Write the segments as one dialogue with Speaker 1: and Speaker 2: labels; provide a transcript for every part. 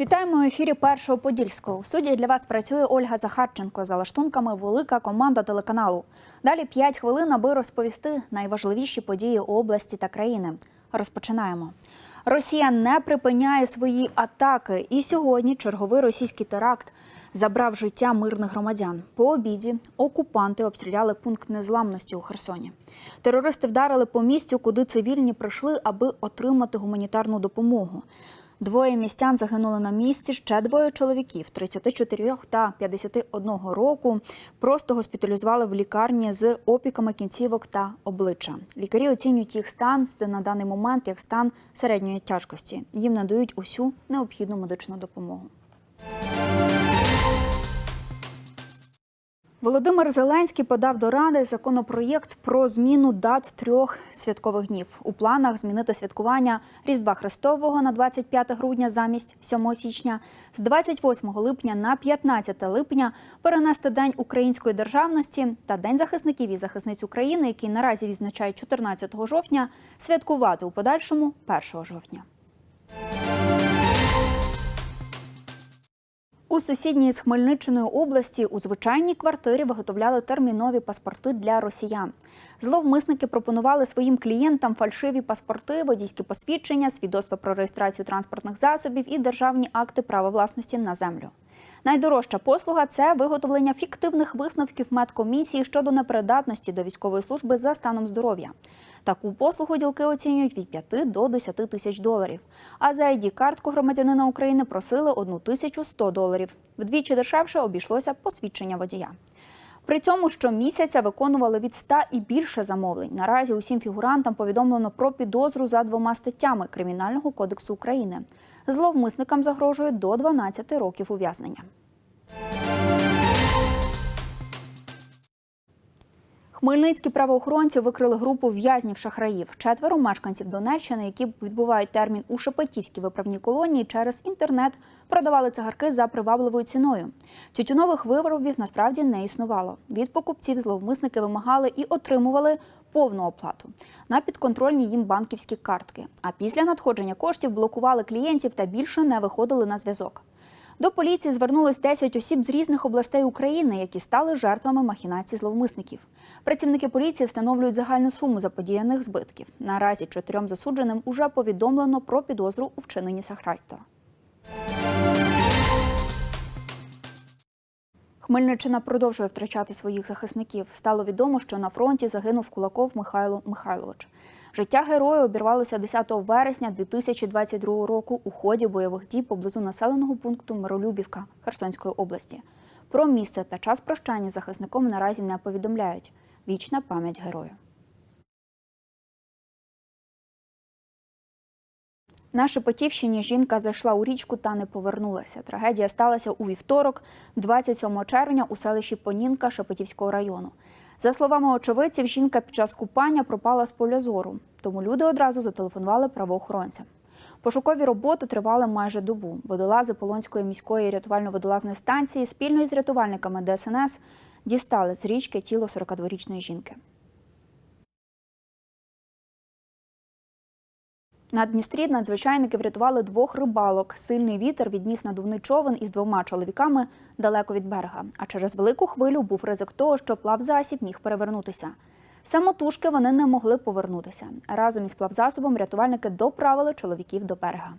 Speaker 1: Вітаємо у ефірі першого подільського. У студії для вас працює Ольга Захарченко. За лаштунками велика команда телеканалу. Далі 5 хвилин, аби розповісти найважливіші події області та країни. Розпочинаємо. Росія не припиняє свої атаки, і сьогодні черговий російський теракт забрав життя мирних громадян. По обіді окупанти обстріляли пункт незламності у Херсоні. Терористи вдарили по місцю, куди цивільні прийшли, аби отримати гуманітарну допомогу. Двоє містян загинули на місці. Ще двоє чоловіків 34 та 51 року просто госпіталізували в лікарні з опіками кінцівок та обличчя. Лікарі оцінюють їх стан на даний момент як стан середньої тяжкості. Їм надають усю необхідну медичну допомогу. Володимир Зеленський подав до ради законопроєкт про зміну дат трьох святкових днів. У планах змінити святкування Різдва Христового на 25 грудня замість 7 січня, з 28 липня на 15 липня перенести День української державності та День захисників і захисниць України, який наразі відзначають 14 жовтня, святкувати у подальшому 1 жовтня. У сусідній з Хмельниччиною області у звичайній квартирі виготовляли термінові паспорти для росіян. Зловмисники пропонували своїм клієнтам фальшиві паспорти, водійські посвідчення, свідоцтва про реєстрацію транспортних засобів і державні акти права власності на землю. Найдорожча послуга це виготовлення фіктивних висновків медкомісії щодо непридатності до військової служби за станом здоров'я. Таку послугу ділки оцінюють від 5 до 10 тисяч доларів. А за id картку громадянина України просили 1100 доларів. Вдвічі дешевше обійшлося посвідчення водія. При цьому щомісяця виконували від 100 і більше замовлень. Наразі усім фігурантам повідомлено про підозру за двома статтями Кримінального кодексу України. Зловмисникам загрожує до 12 років ув'язнення. Хмельницькі правоохоронці викрили групу в'язнів шахраїв. Четверо мешканців Донеччини, які відбувають термін у Шепетівській виправній колонії, через інтернет продавали цигарки за привабливою ціною. Тютюнових виробів насправді не існувало. Від покупців зловмисники вимагали і отримували повну оплату на підконтрольні їм банківські картки. А після надходження коштів блокували клієнтів та більше не виходили на зв'язок. До поліції звернулись 10 осіб з різних областей України, які стали жертвами махінацій зловмисників. Працівники поліції встановлюють загальну суму заподіяних збитків. Наразі чотирьом засудженим уже повідомлено про підозру у вчиненні шахрайства. Хмельниччина продовжує втрачати своїх захисників. Стало відомо, що на фронті загинув Кулаков Михайло Михайлович. Життя героя обірвалося 10 вересня 2022 року у ході бойових дій поблизу населеного пункту Миролюбівка Херсонської області. Про місце та час прощання захисником наразі не повідомляють. Вічна пам'ять герою. На Шепетівщині жінка зайшла у річку та не повернулася. Трагедія сталася у вівторок, 27 червня, у селищі Понінка Шепетівського району. За словами очевидців, жінка під час купання пропала з поля зору, тому люди одразу зателефонували правоохоронцям. Пошукові роботи тривали майже добу. Водолази Полонської міської рятувально-водолазної станції спільно із рятувальниками ДСНС дістали з річки тіло 42-річної жінки. На Дністрі надзвичайники врятували двох рибалок. Сильний вітер відніс надувний човен із двома чоловіками далеко від берега. А через велику хвилю був ризик того, що плавзасіб міг перевернутися. Самотужки вони не могли повернутися. Разом із плавзасобом рятувальники доправили чоловіків до берега.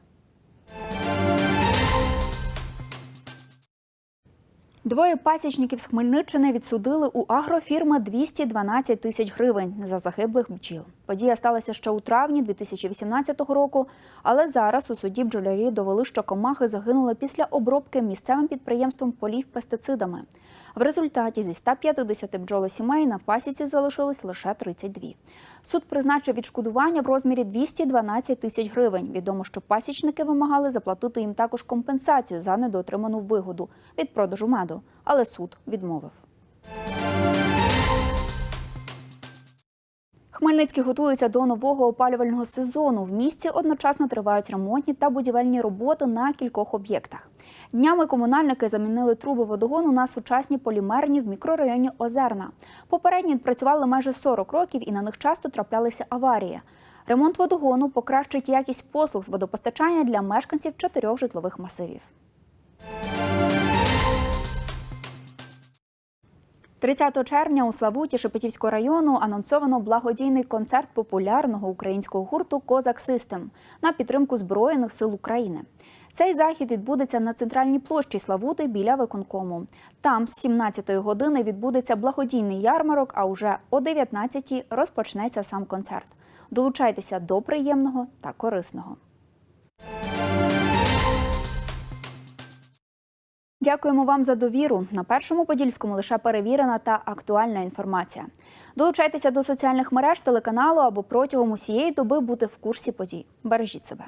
Speaker 1: Двоє пасічників з Хмельниччини відсудили у агрофірми 212 тисяч гривень за загиблих бджіл. Подія сталася ще у травні 2018 року, але зараз у суді бджолярі довели, що комахи загинули після обробки місцевим підприємством полів пестицидами. В результаті зі 150 бджолосімей на пасіці залишилось лише 32. Суд призначив відшкодування в розмірі 212 тисяч гривень. Відомо, що пасічники вимагали заплатити їм також компенсацію за недоотриману вигоду від продажу меду, але суд відмовив. Хмельницький готується до нового опалювального сезону. В місті одночасно тривають ремонтні та будівельні роботи на кількох об'єктах. Днями комунальники замінили труби водогону на сучасні полімерні в мікрорайоні Озерна. Попередні працювали майже 40 років і на них часто траплялися аварії. Ремонт водогону покращить якість послуг з водопостачання для мешканців чотирьох житлових масивів. 30 червня у Славуті Шепетівського району анонсовано благодійний концерт популярного українського гурту Козак Систем на підтримку Збройних сил України. Цей захід відбудеться на центральній площі Славути біля виконкому. Там з 17-ї години відбудеться благодійний ярмарок, а уже о 19-й розпочнеться сам концерт. Долучайтеся до приємного та корисного. Дякуємо вам за довіру. На першому подільському лише перевірена та актуальна інформація. Долучайтеся до соціальних мереж телеканалу або протягом усієї доби бути в курсі подій. Бережіть себе.